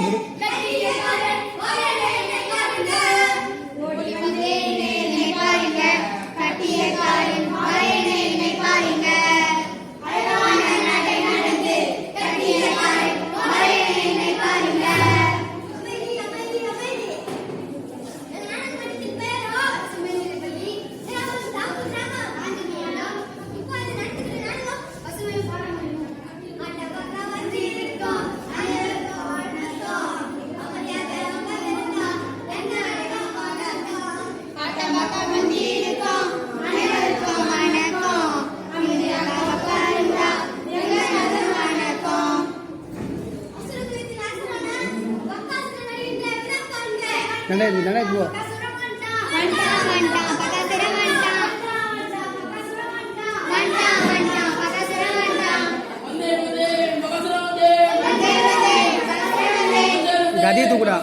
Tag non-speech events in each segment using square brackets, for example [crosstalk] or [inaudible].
Thank [laughs] you. பகசுர வந்தே கதியை தூக்குடா.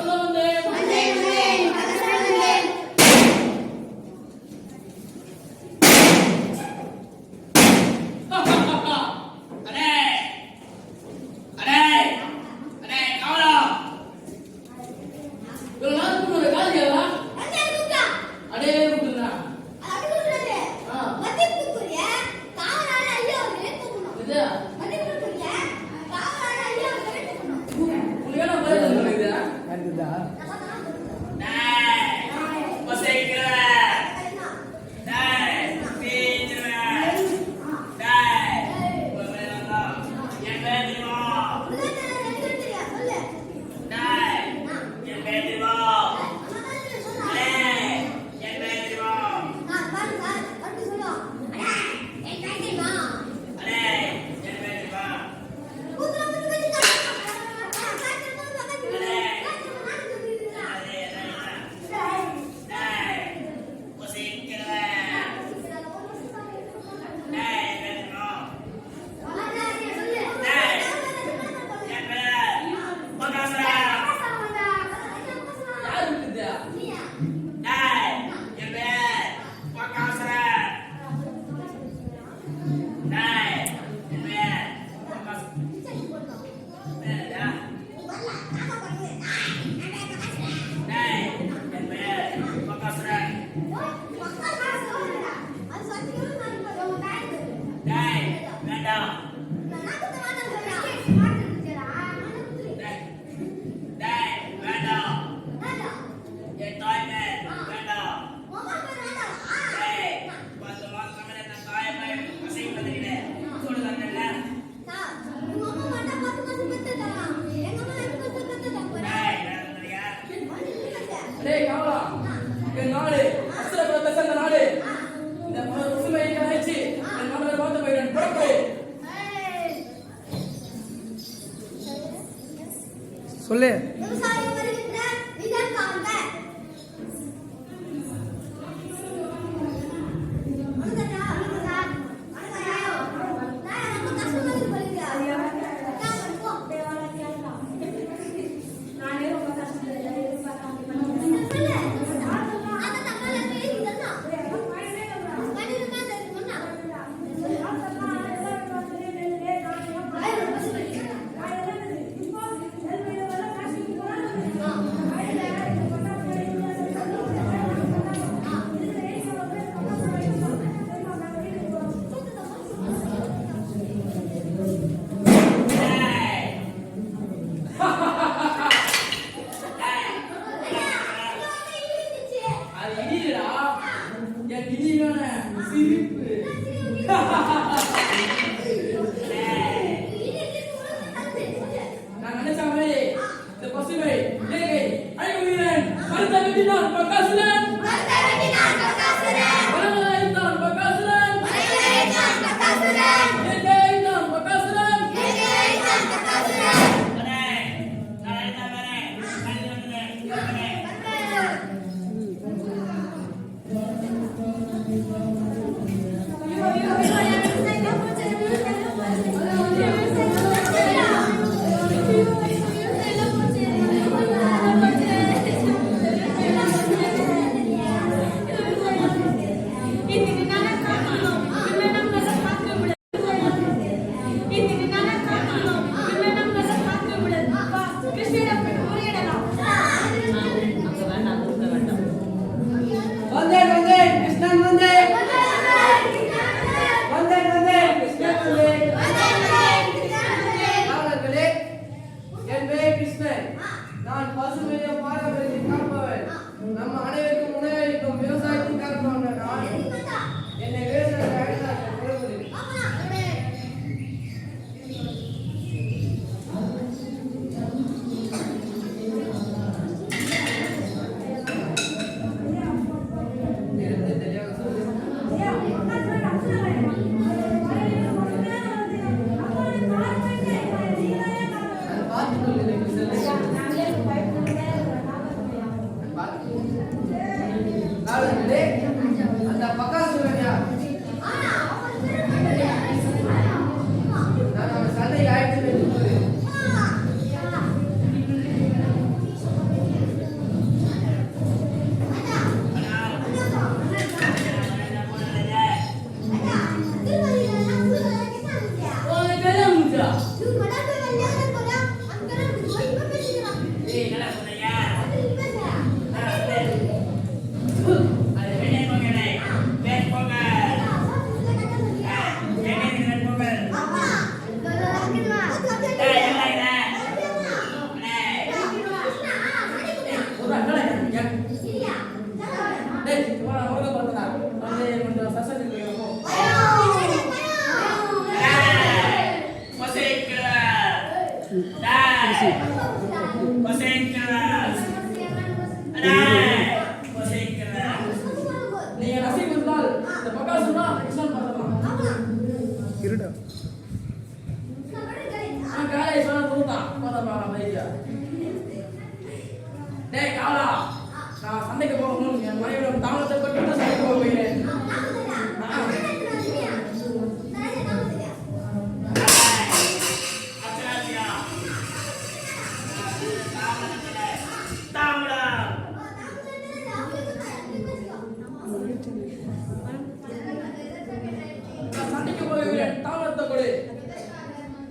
சண்டைக்கு போகிறேன் தாமரத்தை கொடு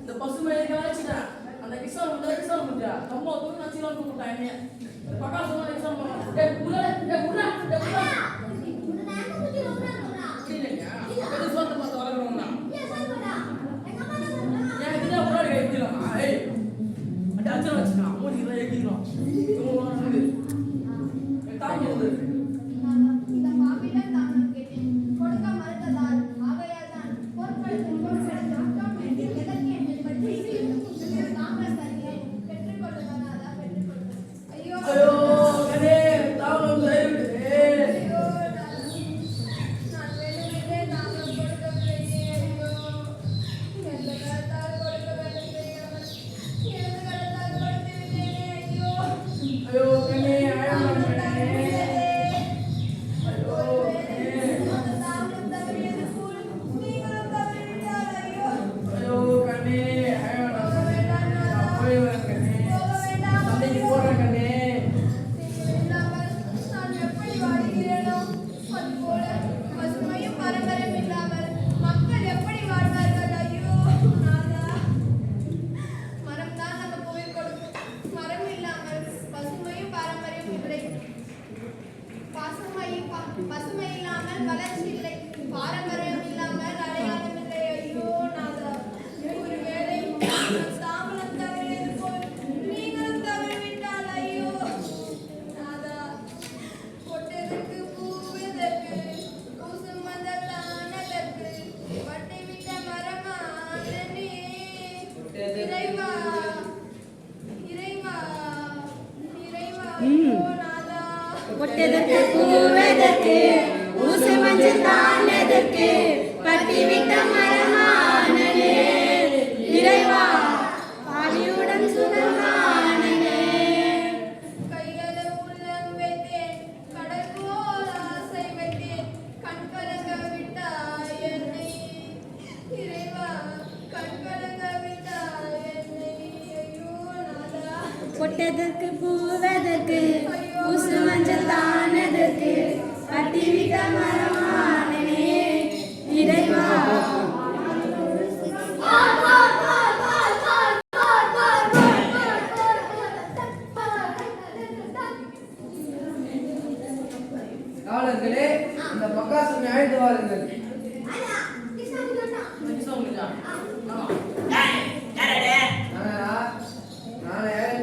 இந்த பசுமையை கலாச்சிட்டேன் அந்த எக்ஸாம் எக்ஸாம் கம்மா தூரம் நச்சுலாம் கூப்பிட்டான் என்ன பக்கா சொன்னா எக்ஸாம் பண்ண கொட்டதற்கு பூவதற்கு ஊசு மஞ்சள் தான் எதற்கு பட்டி விட்ட மரம்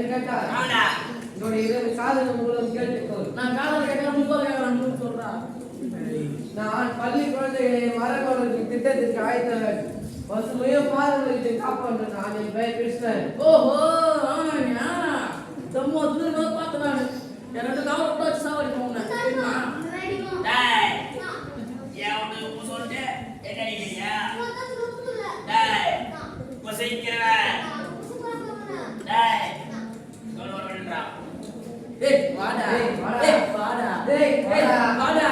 கேள்வி கேட்டார் என்னுடைய இரவு காதல் மூலம் கேட்டுக்கொள். நான் காதல் கேட்கலாம் முப்பது கேட்கலாம் சொல்றான் நான் பள்ளி குழந்தைகளை மரபவர்களுக்கு திட்டத்திற்கு ஆயத்தவன். பசுமையோ பாரம்பரியத்தை காப்பாற்று நான் என் பெயர் கிருஷ்ணன் ஓஹோ வாடா டேய் வாடா டேய் வாடா